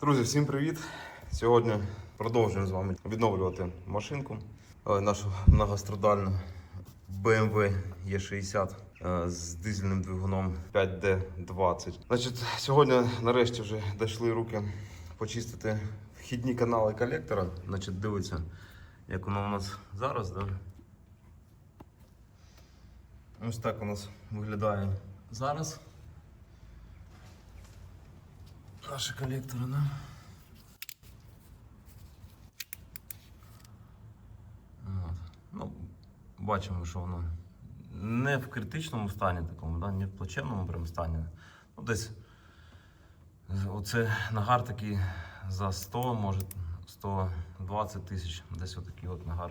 Друзі, всім привіт! Сьогодні продовжуємо з вами відновлювати машинку е, нашу многострадальну BMW E60 е, з дизельним двигуном 5D20. Значить, сьогодні нарешті вже дійшли руки почистити вхідні канали колектора. Значить, дивіться, як воно у нас зараз. Да? Ось так у нас виглядає зараз. Наші колектори, да? От. Ну, бачимо, що воно не в критичному стані такому, да? не в плачевному прям стані. Ну, десь оце нагар такий за 100, може 120 тисяч, десь отакий от нагар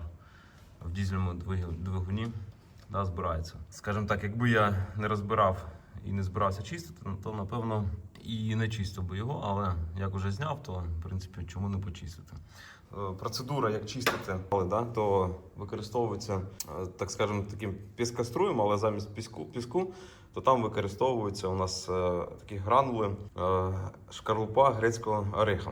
в дізельному двигуні да, збирається. Скажімо так, якби я не розбирав і не збирався чистити, ну, то напевно і не чистив би його, але як вже зняв, то в принципі чому не почистити. Е, Процедура, як чистити, але, да, то використовується, е, так скажемо, таким піскоструєм, але замість піску, піску, то там використовуються у нас е, такі гранули шкарлупа грецького ореха.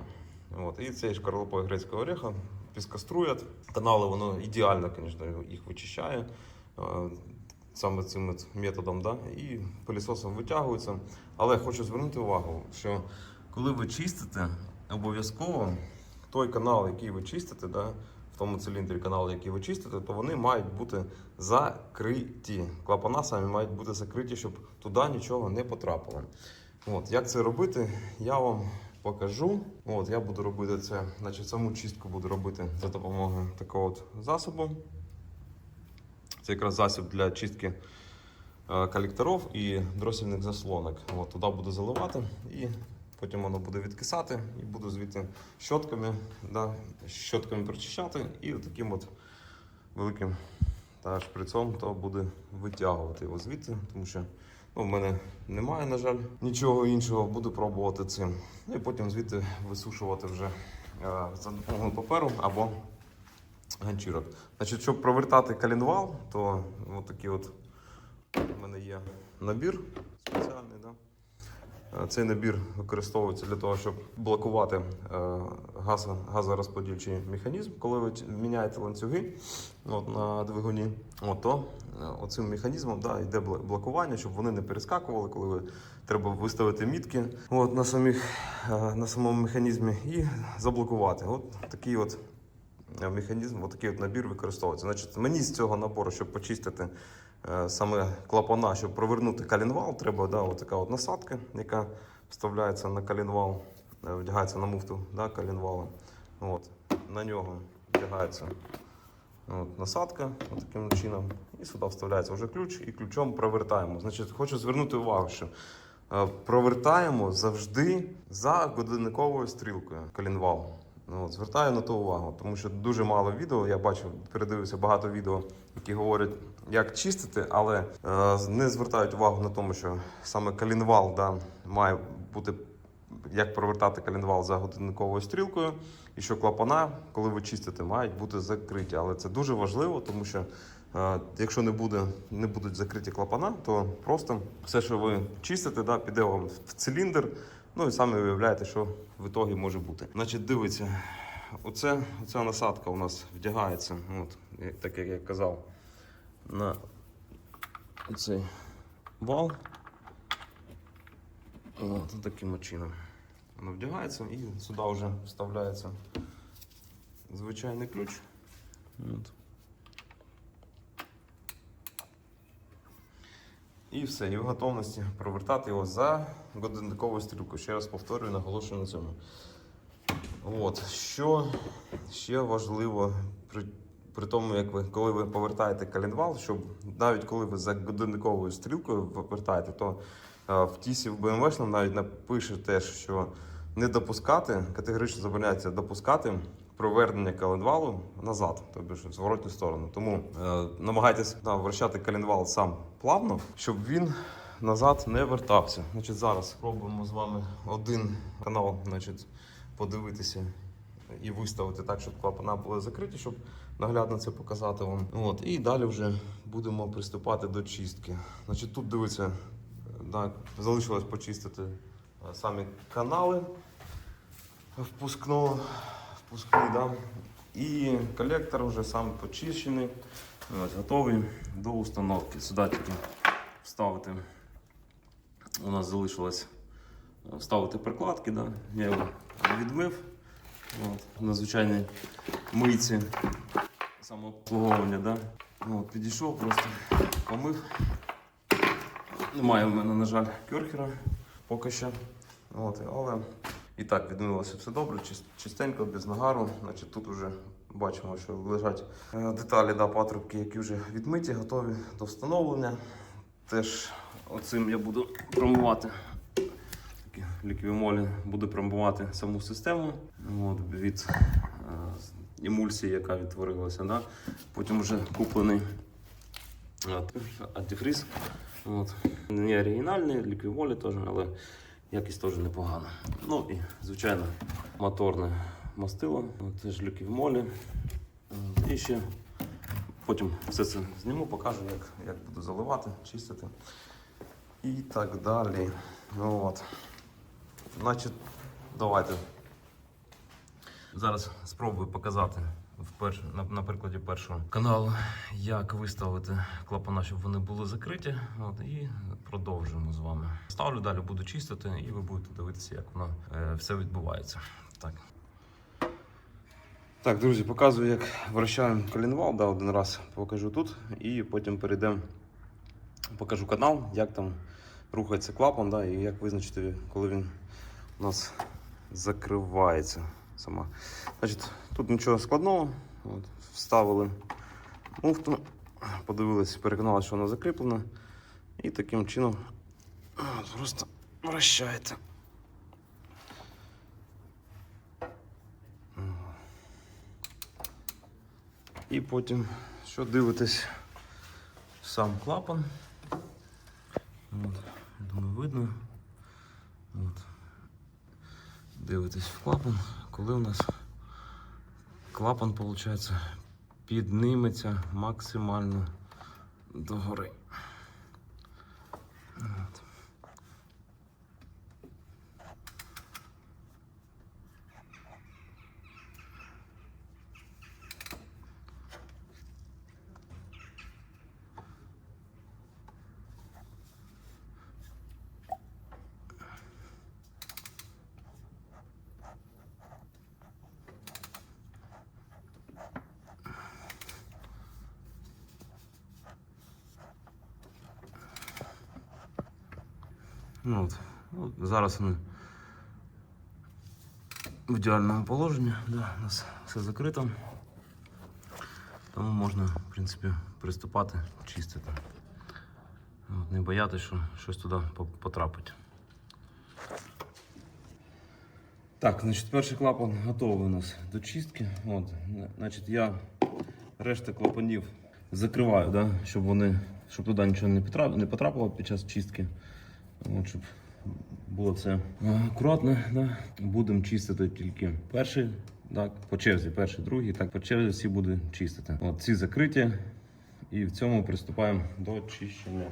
От, і цей шкарлупа грецького ореха піскоструять. Канали воно ідеально, звісно, їх вичищає. Саме цим методом, да? і пилісосом витягується. Але хочу звернути увагу, що коли ви чистите, обов'язково той канал, який ви чистите, да, в тому циліндрі канал, який ви чистите, то вони мають бути закриті. Клапана самі мають бути закриті, щоб туди нічого не потрапило. От, як це робити, я вам покажу. От, я буду робити це, значить, саму чистку буду робити за допомогою такого от засобу. Це якраз засіб для чистки е, колекторів і дросільних заслонок. От, туди буду заливати і потім воно буде відкисати і буду звідти щотками, да, щотками прочищати і таким от великим та шприцом то буде витягувати його звідти, тому що ну, в мене немає, на жаль, нічого іншого. Буду пробувати цим. Ну і потім звідти висушувати вже е, за допомогою паперу або ганчірок. Значить, щоб провертати калінвал, то от от у мене є набір спеціальний. Да? Е, Цей набір використовується для того, щоб блокувати е, газо, газорозподільчий механізм, коли ви міняєте ланцюги от, на двигуні. От, то е, оцим механізмом да, йде блокування, щоб вони не перескакували, коли ви треба виставити мітки от, на, самих, на самому механізмі і заблокувати. От такий от механізм, от такий от набір використовується. Значить, мені з цього набору, щоб почистити е, саме клапана, щоб провернути калінвал, треба да, така от насадка, яка вставляється на калінвал, е, вдягається на муфту да, калінвала. От, на нього вдягається от, насадка от таким чином. І сюди вставляється вже ключ, і ключом провертаємо. Значить, хочу звернути увагу, що е, провертаємо завжди за годинниковою стрілкою калінвал. Ну, от, звертаю на то увагу, тому що дуже мало відео. Я бачив, передивився багато відео, які говорять, як чистити, але е, не звертають увагу на тому, що саме калінвал да, має бути як провертати калінвал за годинниковою стрілкою, і що клапана, коли ви чистите, мають бути закриті. Але це дуже важливо, тому що е, якщо не, буде, не будуть закриті клапана, то просто все, що ви чистите, да, піде вам в циліндр. Ну і самі уявляєте, що в ітогі може бути. Значить, дивіться, оце, оця насадка у нас вдягається, от, так як я казав, на цей вал. От, таким чином. Воно вдягається і сюди вже вставляється звичайний ключ. От. І все, і в готовності провертати його за годинниковою стрілкою. Ще раз повторюю, наголошую на цьому. От, що ще важливо при, при тому, як ви, коли ви повертаєте калінвал, щоб навіть коли ви за годинниковою стрілкою повертаєте, то е, в тісі в BMW навіть напише теж, що не допускати, категорично забороняється допускати провернення калінвалу назад, тобто в зворотню сторону. Тому е, намагайтесь да, вращати калінвал сам плавно, щоб він назад не вертався. Значить, зараз спробуємо з вами один канал, значить, подивитися і виставити так, щоб клапана були закриті, щоб наглядно це показати вам. От, і далі вже будемо приступати до чистки. Значить, тут дивиться, да, залишилось почистити е, самі канали. впускно, впускний, да. І колектор вже сам почищений, ось, готовий до установки. Сюди тільки вставити. У нас залишилось е, вставити прикладки, да. я його відмив от, на звичайній мийці самообслуговування. Да. От, підійшов, просто помив. Немає в мене, на жаль, кьорхера поки що. От, але і так відмилося все добре, чистенько, без нагару. Значить, тут вже бачимо, що лежать е, деталі да, патрубки, які вже відмиті, готові до встановлення. Теж оцим я буду промивати. Такі ліквімолі буду промивати саму систему от, від е, емульсії, яка відтворилася. Да? Потім вже куплений от, антифриз. Не оригінальний, ліквімолі теж, але якість теж непогана. Ну і, звичайно, моторне мастило, теж ліквімолі. От, І ще потім все це зніму, покажу, як, як буду заливати, чистити і так далі. Ну, От. Значить, давайте. Зараз спробую показати в перш... на, на прикладі першого каналу, як виставити клапана, щоб вони були закриті. От, і продовжуємо з вами. Ставлю далі, буду чистити, і ви будете дивитися, як воно е, все відбувається. Так. Так, друзі, показую, як вращаємо колінвал. Да, один раз покажу тут, і потім перейдемо, покажу канал, як там рухається клапан, да, і як визначити, коли він у нас закривається сама. Значить, тут нічого складного. От, вставили муфту, подивилися, переконалися, що вона закріплена. І таким чином от, просто вращається. І потім, що дивитесь, сам клапан. От, думаю, видно. От. Дивитесь в клапан, коли у нас клапан, виходить, підніметься максимально догори. От. Ну, от. Ну, зараз вони в ідеальному положенні, да, у нас все закрито. Тому можна, в принципі, приступати, чистити. От, не боятися, що щось туди потрапить. Так, значить, перший клапан готовий у нас до чистки. От, значить, я решта клапанів закриваю, да, щоб вони, щоб туди нічого не потрапило, під час чистки. От, щоб було це акуратно. Да. Будемо чистити тільки перший, так, по черзі, перший, другий, так по черзі всі буде чистити. От, ці закриті, і в цьому приступаємо до очищення.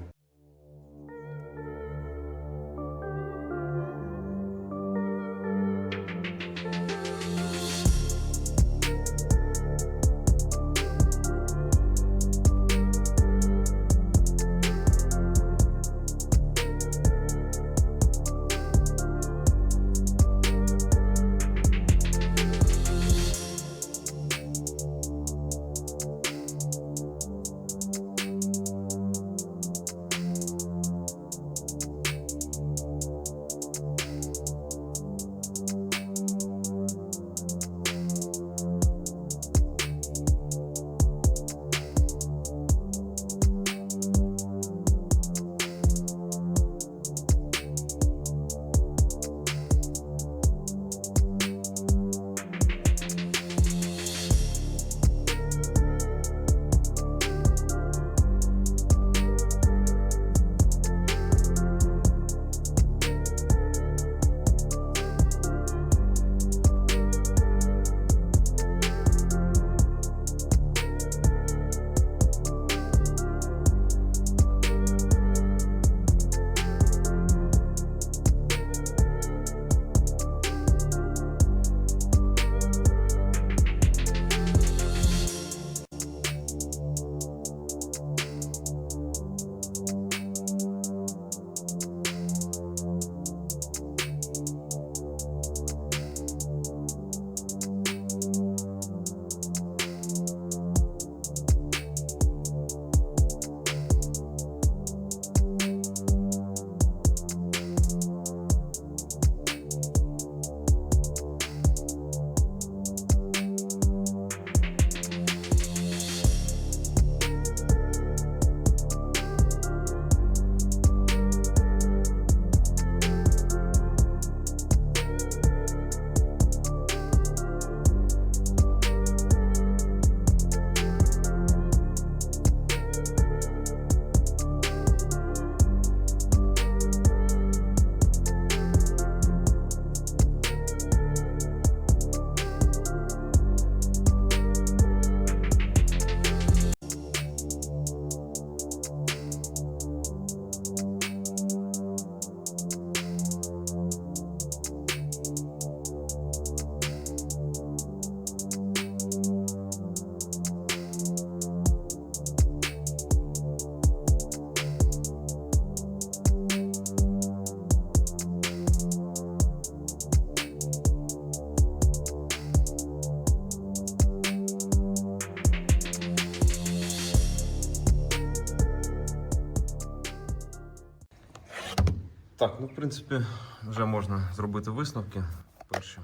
Так, ну в принципі, вже можна зробити висновки. Перші.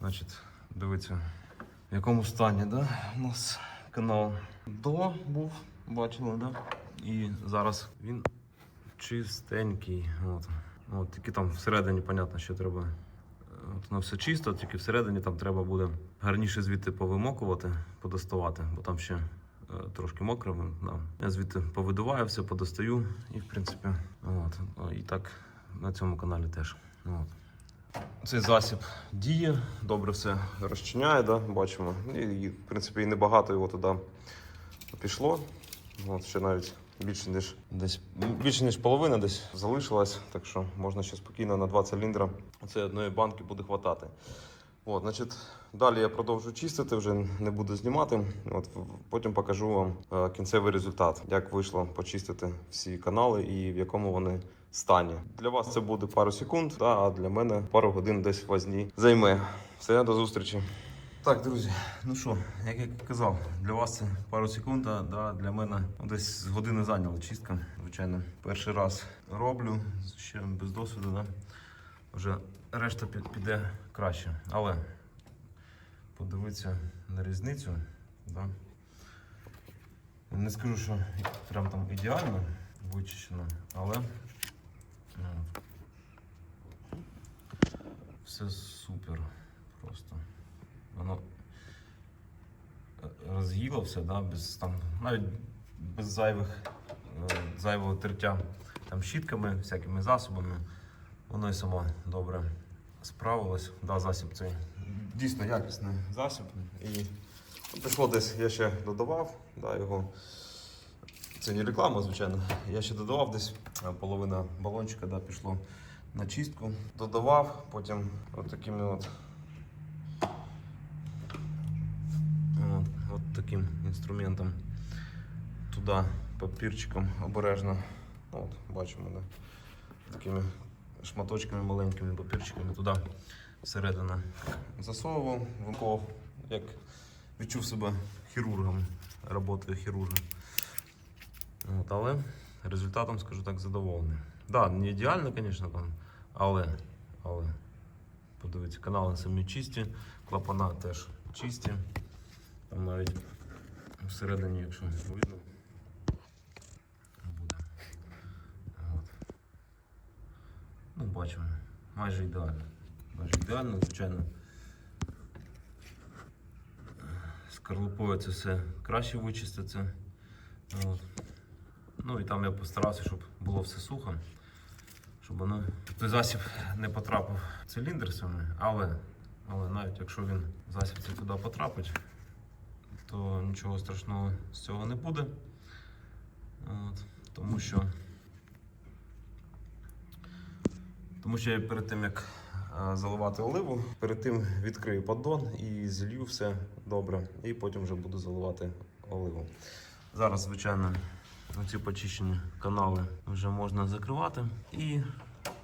Значить, дивіться, в якому стані да, у нас канал до був, бачили, да? І зараз він чистенький. От. От, тільки там всередині, понятно, що треба. От воно все чисто, тільки всередині там треба буде гарніше звідти повимокувати, подоставати, бо там ще трошки мокро. Да. Я звідти повидуваю все, подостаю і, в принципі, от. І так на цьому каналі теж. От. Цей засіб діє, добре все розчиняє, да, бачимо. І, і, в принципі, і небагато його туди пішло. От, ще навіть більше ніж десь більше ніж половина десь залишилась, так що можна ще спокійно на два циліндра цієї одної банки буде хватати. От, значить, далі я продовжу чистити, вже не буду знімати. От, потім покажу вам е, кінцевий результат, як вийшло почистити всі канали і в якому вони стані. Для вас це буде пару секунд, да, а для мене пару годин десь возні займе. Все, до зустрічі. Так, друзі, ну що, як я казав, для вас це пару секунд, а да, для мене десь з години зайняла чистка. Звичайно, перший раз роблю, ще без досвіду, да. вже решта під- піде краще. Але подивитися на різницю. Да. Не скажу, що прям там ідеально вичищено, але ну, все супер просто. Воно е, роз'їло все, да, без, там, навіть без зайвих, е, зайвого тертя там, щітками, всякими засобами. Воно і само добре справилось. Да, засіб цей дійсно якісний засіб. І пішло десь, я ще додавав да, його. Це не реклама, звичайно. Я ще додавав десь е, половина балончика да, пішло на чистку. Додавав, потім от от От, от таким інструментом. Туди папірчиком обережно. От, бачимо, да. такими шматочками маленькими папірчиками туди всередину засовував, вимков, як відчув себе хірургом, роботою хірургом. От, але результатом, скажу так, задоволений. Так, да, не ідеально, звісно, там, але, але подивіться, канали самі чисті, клапана теж чисті. Там навіть всередині, якщо видно, буде. От. Ну, бачимо, майже ідеально. Майже ідеально, звичайно. Скорлупою це все краще вичиститься. От. Ну і там я постарався, щоб було все сухо, щоб воно той засіб не потрапив в циліндр саме, але, але навіть якщо він засіб цей туди потрапить, то нічого страшного з цього не буде. От, тому що тому що я перед тим як е, заливати оливу, перед тим відкрию поддон і зілью все добре, і потім вже буду заливати оливу. Зараз, звичайно, ці почищені канали вже можна закривати і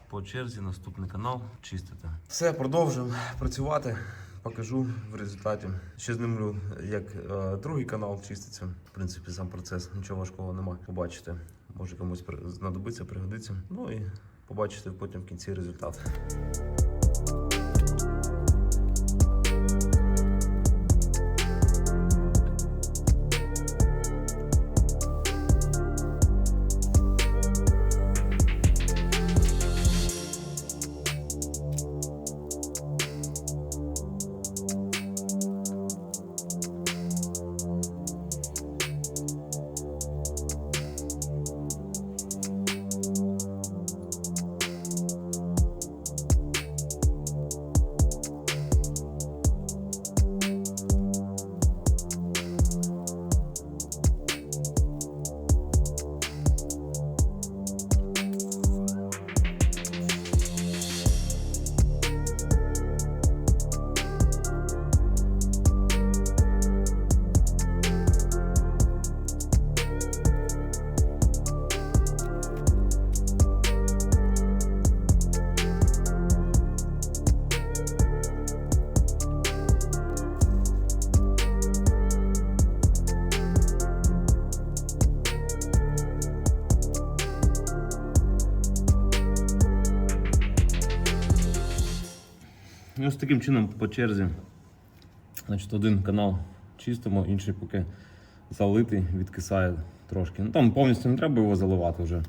по черзі наступний канал чистити. Все, продовжуємо працювати. Покажу в результаті. Ще знімлю, як е, другий канал чиститься. В принципі, сам процес нічого важкого немає. Побачите, може комусь знадобиться, пригодиться. Ну і побачите потім в кінці результат. Таким чином по черзі. Значить, один канал чистимо, інший поки залитий, відкисає трошки. Ну там повністю не треба його заливати вже.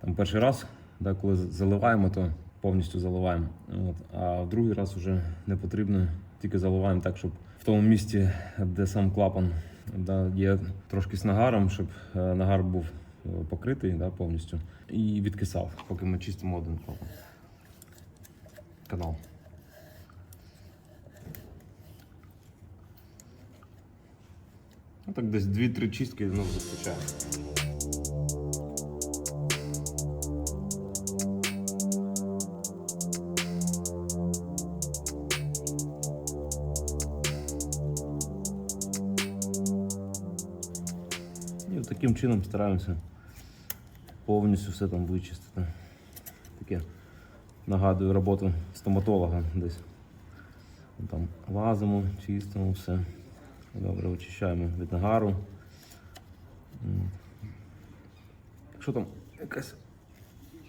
Там перший раз, да, коли заливаємо, то повністю заливаємо. От. А в другий раз вже не потрібно, тільки заливаємо так, щоб в тому місці, де сам клапан да, є трошки з нагаром, щоб е, нагар був е, покритий да, повністю і відкисав, поки ми чистимо один клапан. Канал. Ну так десь 2-3 чистки ну, вистачає. І таким чином стараємося повністю все там вичистити. Таке нагадую роботу стоматолога десь. Там лазимо, чистимо все. Добре, очищаємо від нагару. Якщо там якась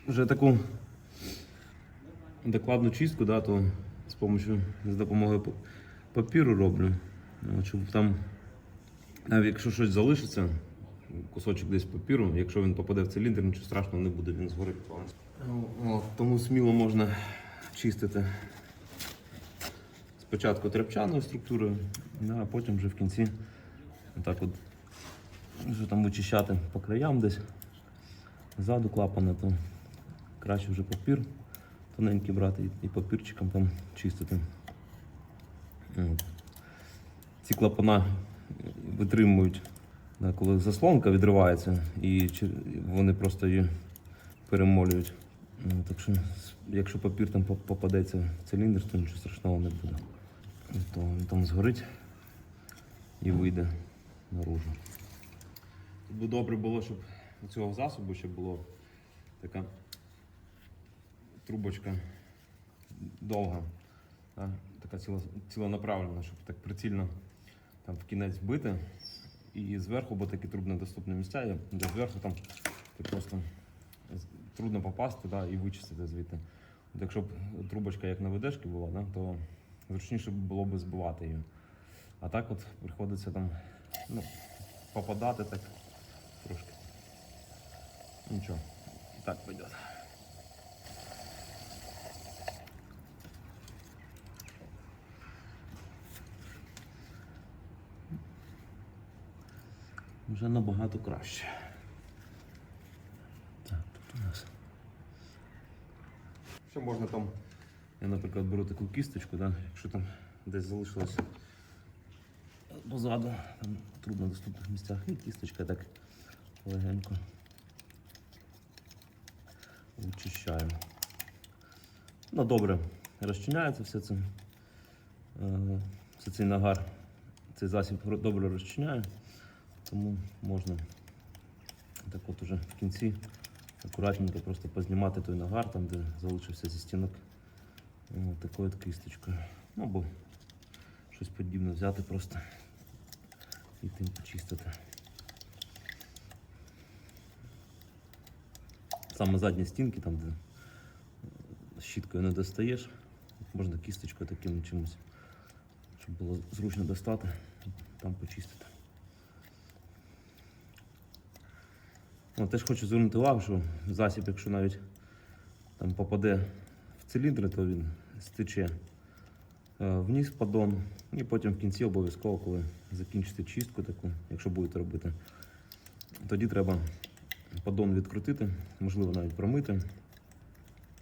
вже таку докладну чистку, да, то з допомогою, з допомогою папіру роблю. От, Щоб там, навіть якщо щось залишиться, кусочок десь папіру, якщо він попаде в циліндр, нічого страшного не буде, він згорить. Ну, От, тому сміло можна чистити спочатку тряпчаною структурою, а потім вже в кінці так от вже там вичищати по краям десь ззаду клапана, то краще вже папір тоненький брати і, папірчиком там чистити. Ці клапана витримують, коли заслонка відривається, і вони просто її перемолюють. Ну, так що, якщо папір там попадеться в циліндр, то нічого страшного не буде. То він там згорить і вийде наружу. Тут би добре було, щоб у цього засобу ще було така трубочка довга, та, така ціла, ціленаправлена, щоб так прицільно там в кінець бити. І зверху, бо такі труднодоступні місця є, де зверху там ти просто трудно попасти да, і вичистити звідти. От якщо б трубочка як на ведешки була, да, то зручніше було б збивати її. А так от приходиться там ну, попадати так трошки. Нічого. І так пойде. Вже набагато краще. Так, тут у нас. Ще можна там, я, наприклад, беру таку кісточку, да, якщо там десь залишилося позаду, там в труднодоступних місцях, і кісточка так легенько вичищаємо. Ну, добре, розчиняється все це. Е, Все цей нагар, цей засіб добре розчиняє, тому можна так от уже в кінці акуратненько просто познімати той нагар, там, де залишився зі стінок. Такою кисточкою. Ну або щось подібне взяти просто і тим почистити. Саме задні стінки, там, де е, щіткою не достаєш, можна кісточкою таким чимось, щоб було зручно достати, там почистити. Ну, теж хочу звернути увагу, що засіб, якщо навіть там попаде циліндри, то він стече е, вниз поддон. І потім в кінці обов'язково, коли закінчите чистку таку, якщо будете робити, тоді треба поддон відкрутити, можливо навіть промити.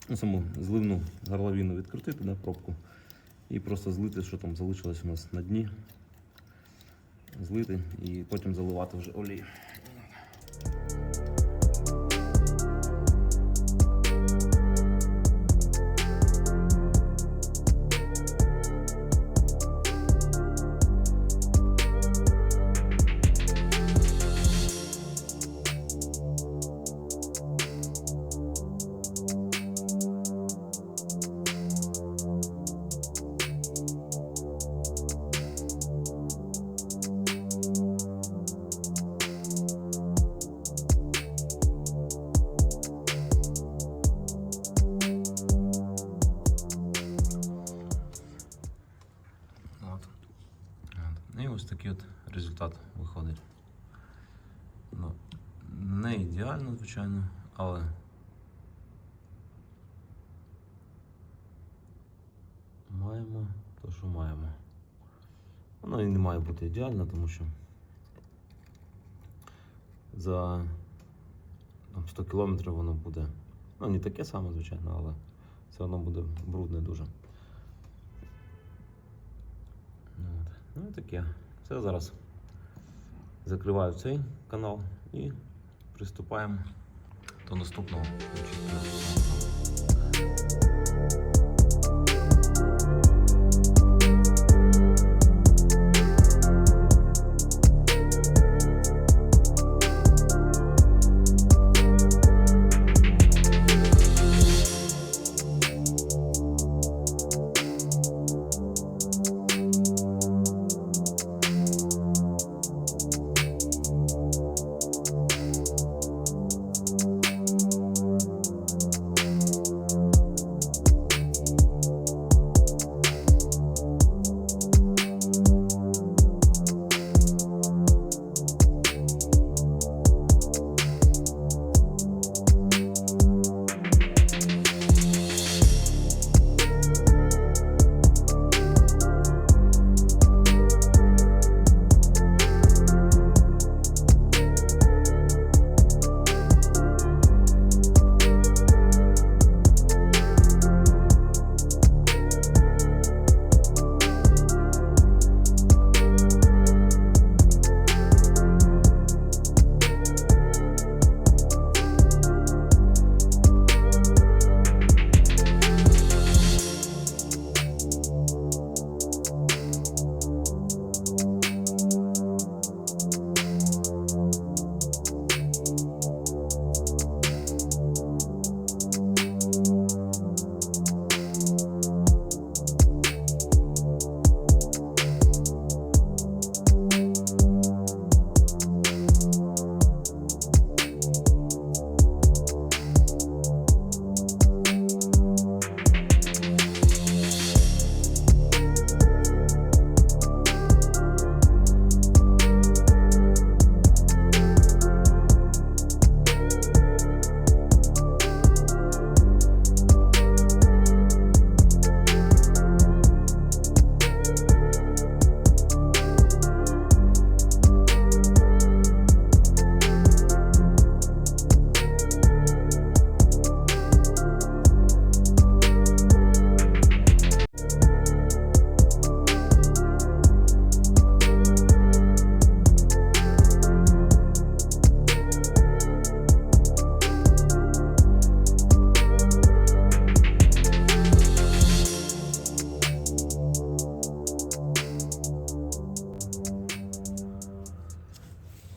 Ну, саму зливну горловину відкрутити на пробку і просто злити, що там залишилось у нас на дні. Злити і потім заливати вже олією. Звичайно, але маємо то, що маємо. Воно і не має бути ідеально, тому що за там, 100 кілометрів воно буде. Ну, не таке саме, звичайно, але все одно буде брудне дуже. От. Ну і таке. Все зараз закриваю цей канал і приступаємо до наступного.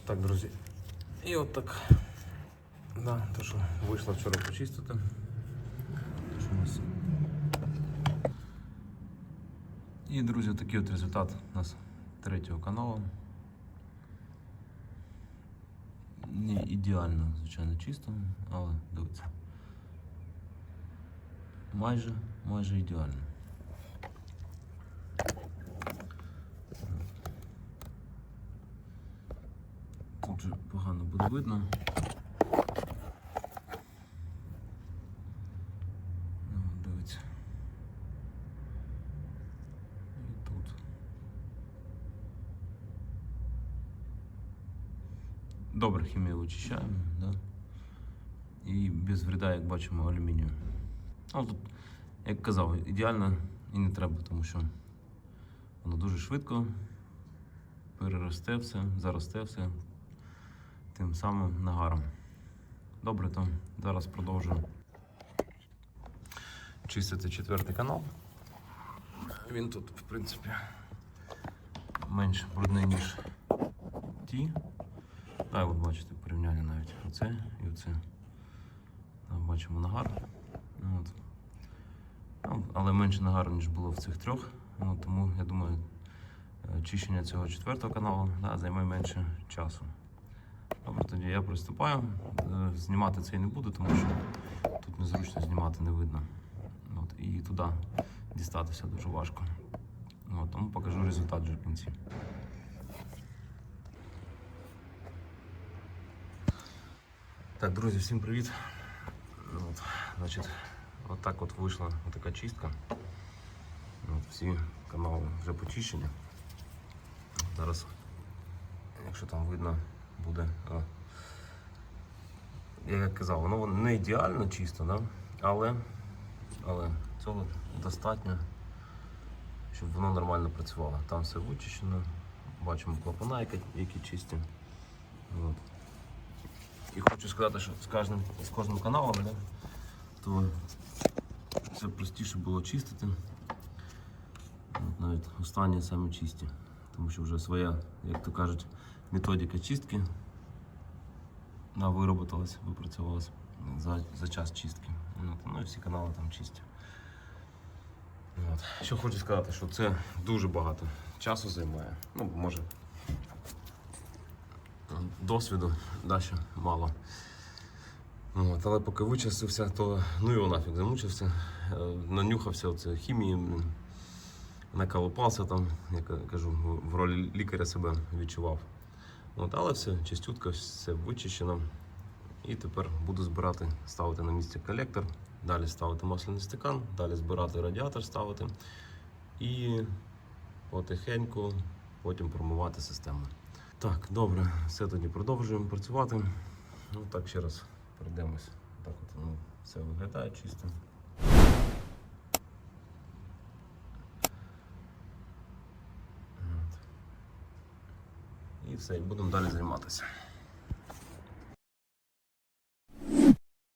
Так, друзі. І от так. Да, то, що вийшло вчора почистити. То, що у нас. І, друзі, такий от результат у нас третього каналу. Не ідеально, звичайно, чисто, але дивіться. Майже, майже ідеально. Тут же погано буде видно. Ну, дивіться. І тут. Добре хімію вичищаємо, да? І без вреда, як бачимо, алюмінію. Ну, тут, як казав, ідеально і не треба, тому що воно дуже швидко переросте все, заросте все тим самим нагаром. Добре, то зараз продовжую чистити четвертий канал. Він тут, в принципі, менш брудний, ніж ті. Так, от бачите, порівняння навіть оце і оце. Там бачимо нагар. Ну, От. Ну, але менше нагару, ніж було в цих трьох. Ну, тому я думаю, е, чищення цього четвертого каналу да, займе менше часу. Добре, тоді я приступаю. Е, знімати це і не буду, тому що тут незручно знімати не видно. От, І туди дістатися дуже важко. От, Тому покажу результат вже в кінці. Так, друзі, всім привіт. От, значить, от от вийшла така чистка. От, Всі канали вже почищені. Зараз, якщо там видно, буде. Я як казав, воно не ідеально чисто, да? але, але цього достатньо, щоб воно нормально працювало. Там все вичищено, бачимо клапана, які, які чисті. От. І хочу сказати, що з кожним, з кожним каналом, да, то все простіше було чистити. От навіть останні самі чисті. Тому що вже своя, як то кажуть, методика чистки вона вироботалась, випрацювалась за, за час чистки. От, ну і всі канали там чисті. От. Що хочу сказати, що це дуже багато часу займає. Ну, може, досвіду да, мало. От, але поки вичистився, то ну його нафіг замучився, Е, нанюхався оце хімії, блін, там, я кажу, в ролі лікаря себе відчував. От, але все чистютко, все вичищено. І тепер буду збирати, ставити на місце колектор, далі ставити масляний стакан, далі збирати радіатор, ставити і потихеньку потім промивати систему. Так, добре, все тоді продовжуємо працювати. Ну так ще раз пройдемось. Так от воно все виглядає чисто. І все, будемо далі займатися.